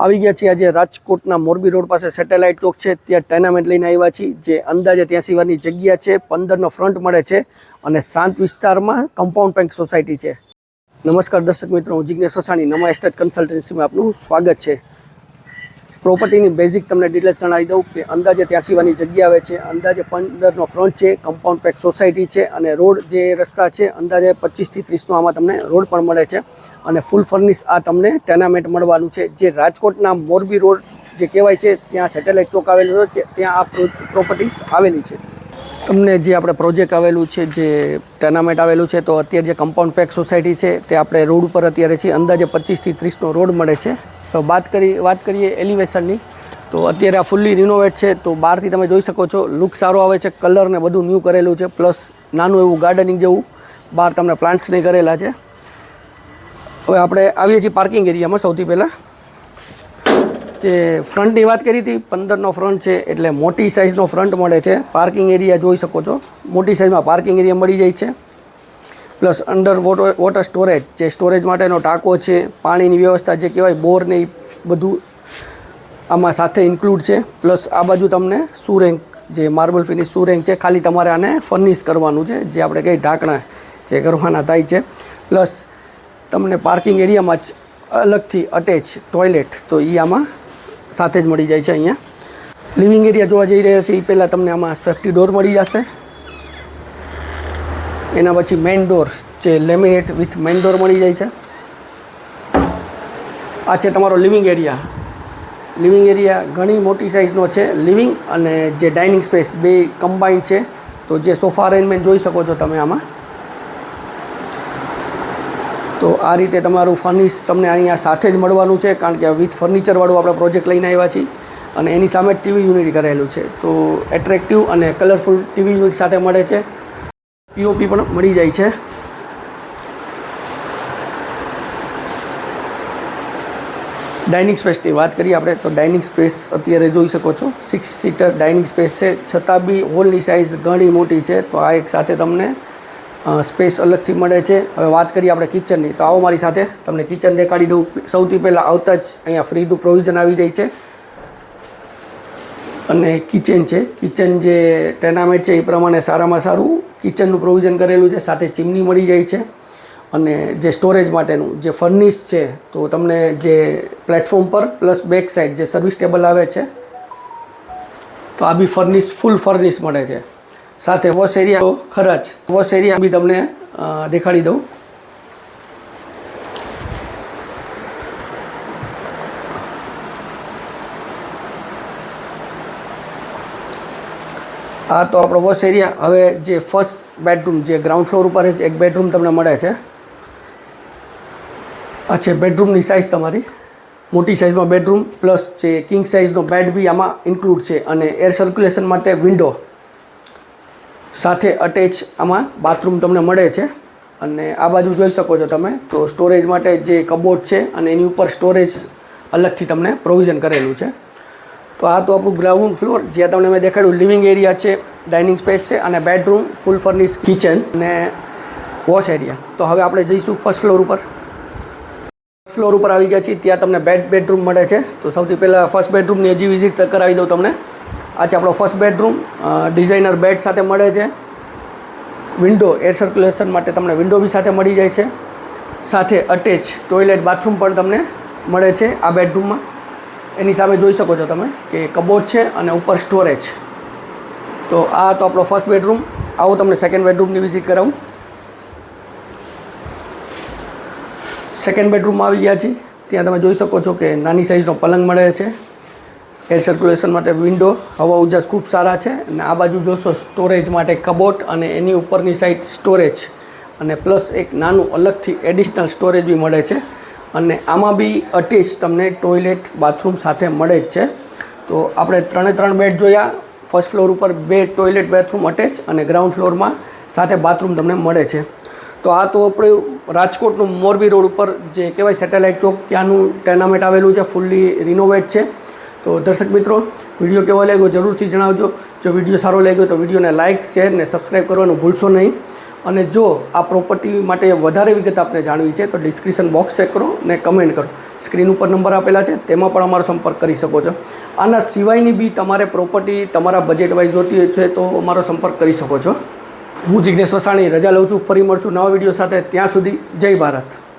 આવી ગયા છીએ. આજે રાજકોટના મોરબી રોડ પાસે સેટેલાઇટ ચોક છે. ત્યાં ટેનામેન્ટ લઈને આવ્યા છીએ. જે અંદાજે ત્યાંસી વારની જગ્યા છે. પંદરનો ફ્રન્ટ મળે છે અને શાંત વિસ્તારમાં કમ્પાઉન્ડ બેંક સોસાયટી છે. નમસ્કાર દર્શક મિત્રો, હું જિજ્ઞેશ વસાણી. નમા એસ્ટેટ કન્સલ્ટન્સીમાં આપનું સ્વાગત છે. પ્રોપર્ટીની બેઝિક તમને ડિટેલ્સ જણાવી દઉં કે અંદાજે ત્યાસીવાની જગ્યા આવે છે. અંદાજે પંદરનો ફ્રન્ટ છે કમ્પાઉન્ડ પેક સોસાયટી છે અને રોડ જે રસ્તા છે, અંદાજે પચીસથી ત્રીસનો આમાં તમને રોડ પણ મળે છે. અને ફૂલ ફર્નિશ આ તમને ટેનામેન્ટ મળવાનું છે. જે રાજકોટના મોરબી રોડ જે કહેવાય છે, ત્યાં સેટેલાઇટ ચોક આવેલું છે ત્યાં આ પ્રોપર્ટીસ આવેલી છે. તમને જે આપણે પ્રોજેક્ટ આવેલું છે, જે ટેનામેન્ટ આવેલું છે, તો અત્યારે જે કમ્પાઉન્ડ પેક સોસાયટી છે, તે આપણે રોડ ઉપર અત્યારે છે અંદાજે પચીસથી ત્રીસનો રોડ મળે છે. તો વાત કરી, વાત કરીએ એલિવેશનની તો અત્યારે આ ફૂલ્લી રિનોવેટ છે, તો બહારથી તમે જોઈ શકો છો લુક સારો આવે છે કલર ને બધું ન્યૂ કરેલું છે પ્લસ નાનું એવું ગાર્ડનિંગ જેવું બહાર તમને પ્લાન્ટ્સ નહીં કરેલા છે. હવે આપણે આવીએ છીએ પાર્કિંગ એરિયામાં સૌથી પહેલાં. જે ફ્રન્ટની વાત કરી હતી, પંદરનો ફ્રન્ટ છે, એટલે મોટી સાઇઝનો ફ્રન્ટ મળે છે. પાર્કિંગ એરિયા જોઈ શકો છો. મોટી સાઇઝમાં પાર્કિંગ એરિયા મળી જાય છે. Plus under water water storage, જે સ્ટોરેજ માટેનો ટાંકો છે, પાણીની વ્યવસ્થા જે કહેવાય બોરને એ બધું આમાં સાથે ઇન્ક્લુડ છે. પ્લસ આ બાજુ તમને સુરેન્ક, જે માર્બલ ફિનિશ સુરેન્ક છે, ખાલી તમારે આને ફર્નિશ કરવાનું છે, જે આપણે કંઈ ઢાંકણા જે કરવાના થાય છે. પ્લસ તમને પાર્કિંગ એરિયામાં જ અલગથી અટેચ ટોયલેટ તો એ આમાં સાથે જ મળી જાય છે અહીંયા. લિવિંગ એરિયા જોવા જઈ રહ્યા છે એ પહેલાં તમને આમાં સેફ્ટી ડોર મળી જશે. એના પછી મેઇન ડોર જે લેમિનેટ વિથ મેઇન ડોર મળી જાય છે. આ છે તમારો લિવિંગ એરિયા લિવિંગ એરિયા ઘણી મોટી સાઇઝનો છે લિવિંગ અને જે ડાઇનિંગ સ્પેસ બે કમ્બાઇન્ડ છે. તો જે સોફા અરેન્જમેન્ટ જોઈ શકો છો તમે આમાં. તો આ રીતે તમારું ફર્નિશ તમને અહીંયા સાથે જ મળવાનું છે, કારણ કે વિથ ફર્નિચરવાળું આપણે પ્રોજેક્ટ લઈને આવ્યા છીએ. અને એની સામે ટીવી યુનિટ કરેલું છે. તો એટ્રેક્ટિવ અને કલરફુલ ટીવી યુનિટ સાથે મળે છે. પીઓપી પણ મળી જાય છે. ડાઇનિંગ સ્પેસની વાત કરીએ આપણે, તો ડાઇનિંગ સ્પેસ અત્યારે જોઈ શકો છો. સિક્સ સીટર ડાઇનિંગ સ્પેસ છે. છતાં બી હોલની સાઇઝ ઘણી મોટી છે. તો આ એક સાથે તમને સ્પેસ અલગથી મળે છે. હવે વાત કરીએ આપણે કિચનની તો આવો મારી સાથે તમને કિચન દેખાડી દઉં. સૌથી પહેલાં આવતા જ અહીંયા ફ્રીનું પ્રોવિઝન આવી જાય છે. અને કિચન છે. કિચન જે ટેનામેન્ટ છે એ પ્રમાણે સારામાં સારું કિચનનું પ્રોવિઝન કરેલું છે, સાથે ચીમની મળી જાય છે. અને જે સ્ટોરેજ માટેનું જે ફર્નિશ છે, તો તમને જે પ્લેટફોર્મ પર પ્લસ બેક સાઇડ જે સર્વિસ ટેબલ આવે છે, તો આ બી ફર્નિશ ફૂલ ફર્નિશ મળે છે. સાથે વોશ એરિયા ખરા જ વોશ એરિયા બી તમને દેખાડી દઉં. આ તો આપણો વોશ એરિયા. હવે જે ફર્સ્ટ બેડરૂમ જે ગ્રાઉન્ડ ફ્લોર ઉપર છે એક બેડરૂમ તમને મળે છે. આ છે બેડરૂમની સાઇઝ તમારી. મોટી સાઇઝમાં બેડરૂમ પ્લસ જે કિંગ સાઇઝનો બેડ બી આમાં ઇન્ક્લુડ છે અને એર સર્ક્યુલેશન માટે વિન્ડો સાથે અટેચ આમાં બાથરૂમ તમને મળે છે. અને આ બાજુ જોઈ શકો છો તમે. તો સ્ટોરેજ માટે જે કબોર્ડ છે અને એની ઉપર સ્ટોરેજ અલગથી તમને પ્રોવિઝન કરેલું છે. તો આ તો આપણું ગ્રાઉન્ડ ફ્લોર જ્યાં તમને મેં દેખાડ્યું લિવિંગ એરિયા છે ડાઇનિંગ સ્પેસ છે અને બેડરૂમ ફૂલ ફર્નિશ કિચન અને વોશ એરિયા તો હવે આપણે જઈશું ફર્સ્ટ ફ્લોર ઉપર. ફર્સ્ટ ફ્લોર ઉપર આવી ગયા છીએ, ત્યાં તમને બેડ બેડરૂમ મળે છે. તો સૌથી પહેલાં ફર્સ્ટ બેડરૂમની હજી વિઝિટ કરાવી દઉં તમને. આ છે આપણો ફર્સ્ટ બેડરૂમ ડિઝાઇનર બેડ સાથે મળે છે. વિન્ડો એર સર્ક્યુલેશન માટે તમને વિન્ડો બી સાથે મળી જાય છે. સાથે અટેચ ટોયલેટ બાથરૂમ પણ તમને મળે છે આ બેડરૂમમાં એની સામે જોઈ શકો છો તમે કે કબોર્ડ છે અને ઉપર સ્ટોરેજ તો આ તો આપણો ફર્સ્ટ બેડરૂમ આવો તમને સેકન્ડ બેડરૂમની વિઝિટ કરાવું. સેકન્ડ બેડરૂમમાં આવી ગયા છીએ. ત્યાં તમે જોઈ શકો છો કે નાની સાઇઝનો પલંગ મળે છે. એર સર્ક્યુલેશન માટે વિન્ડો હવા ઉજાસ ખૂબ સારા છે અને આ બાજુ જોશો સ્ટોરેજ માટે કબોટ અને એની ઉપરની સાઈડ સ્ટોરેજ અને પ્લસ એક નાનું અલગથી એડિશનલ સ્ટોરેજ બી મળે છે. અને આમાં બી અટેચ તમને ટોયલેટ બાથરૂમ સાથે મળે જ છે. તો આપણે ત્રણે ત્રણ બેડ જોયા. ફર્સ્ટ ફ્લોર ઉપર બે ટોયલેટ બાથરૂમ અટેચ અને ગ્રાઉન્ડ ફ્લોરમાં સાથે બાથરૂમ તમને મળે છે. તો આ તો આપણું રાજકોટનું મોરબી રોડ ઉપર જે કહેવાય સેટેલાઇટ ચોક, ત્યાંનું ટેનામેન્ટ આવેલું છે ફૂલ્લી રિનોવેટ છે. તો દર્શક મિત્રો, વીડિયો કેવો લાગ્યો જરૂરથી જણાવજો. જો વીડિયો સારો લાગ્યો તો વિડીયોને લાઇક શેર ને સબસ્ક્રાઈબ કરવાનું ભૂલશો નહીં. અને જો આ પ્રોપર્ટી માટે વધારે વિગત આપને જાણવી છે, તો ડિસ્ક્રિપ્શન બોક્સ ચેક કરો ને કમેન્ટ કરો. સ્ક્રીન ઉપર નંબર આપેલા છે, તેમાં પણ અમારો સંપર્ક કરી શકો છો. આના સિવાયની બી તમારે પ્રોપર્ટી તમારા બજેટ વાઇઝ જોતી છે, તો અમારો સંપર્ક કરી શકો છો. હું જિજ્ઞેશ વસાણી, રજા લઉં છું, ફરી મળશું નવા વીડિયો સાથે. ત્યાં સુધી જય ભારત.